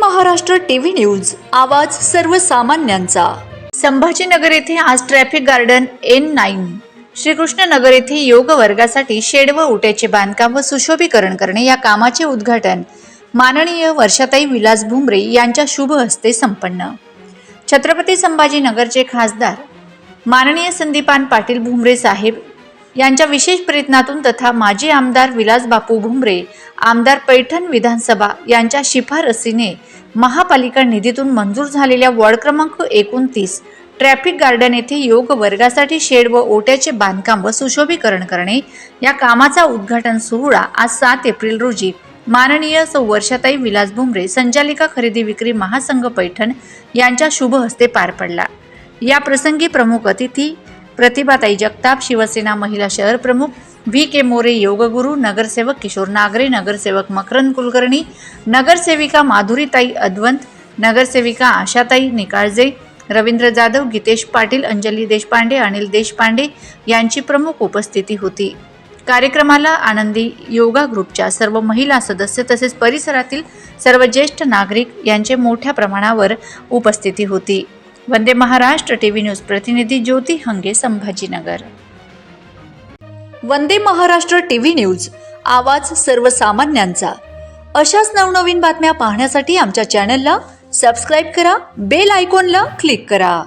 Maharashtra TV news आवाज सर्वसामान्यांचा. संभाजीनगर येथे आज traffic garden N nine Shrikrishnanagar येथे योग वर्गासाठी शेड व उट्याचे बांधकाम व सुशोभीकरण करणे या कामाचे उद्घाटन माननीय वर्षाताई विलास भुमरे यांच्या शुभ हस्ते संपन्न. छत्रपती संभाजीनगरचे खासदार माननीय संदीपान पाटील भुमरे साहेब यांच्या विशेष प्रयत्नातून तथा माजी आमदार विलास बापू भुमरे आमदार पैठण विधानसभा यांच्या शिफारसीने महापालिका निधीतून मंजूर झालेल्या वॉर्ड क्रमांक एकोणतीस ट्रॅफिक गार्डन येथे योग वर्गासाठी शेड व ओट्याचे बांधकाम व सुशोभीकरण करणे या कामाचा उद्घाटन सोहळा आज सात एप्रिल रोजी माननीय सौ वर्षाताई विलास भुमरे संचालिका खरेदी विक्री महासंघ पैठण यांच्या शुभ हस्ते पार पडला. या प्रसंगी प्रमुख अतिथी प्रतिभाताई जगताप शिवसेना महिला शहर प्रमुख व्ही के मोरे योगगुरू नगरसेवक किशोर नागरे नगरसेवक मकरंद कुलकर्णी नगरसेविका माधुरीताई अद्वंत नगरसेविका आशाताई निकाळजे रवींद्र जाधव गीतेश पाटील अंजली देशपांडे अनिल देशपांडे यांची प्रमुख उपस्थिती होती. कार्यक्रमाला आनंदी योगा ग्रुपच्या सर्व महिला सदस्य तसेच परिसरातील सर्व ज्येष्ठ नागरिक यांचे मोठ्या प्रमाणावर उपस्थिती होती. वंदे महाराष्ट्र टीव्ही न्यूज प्रतिनिधी ज्योती हंगे संभाजीनगर. वंदे महाराष्ट्र टीव्ही न्यूज आवाज सर्वसामान्यांचा. अशाच नवनवीन बातम्या पाहण्यासाठी आमच्या चॅनलला सबस्क्राईब करा बेल आयकॉनला क्लिक करा.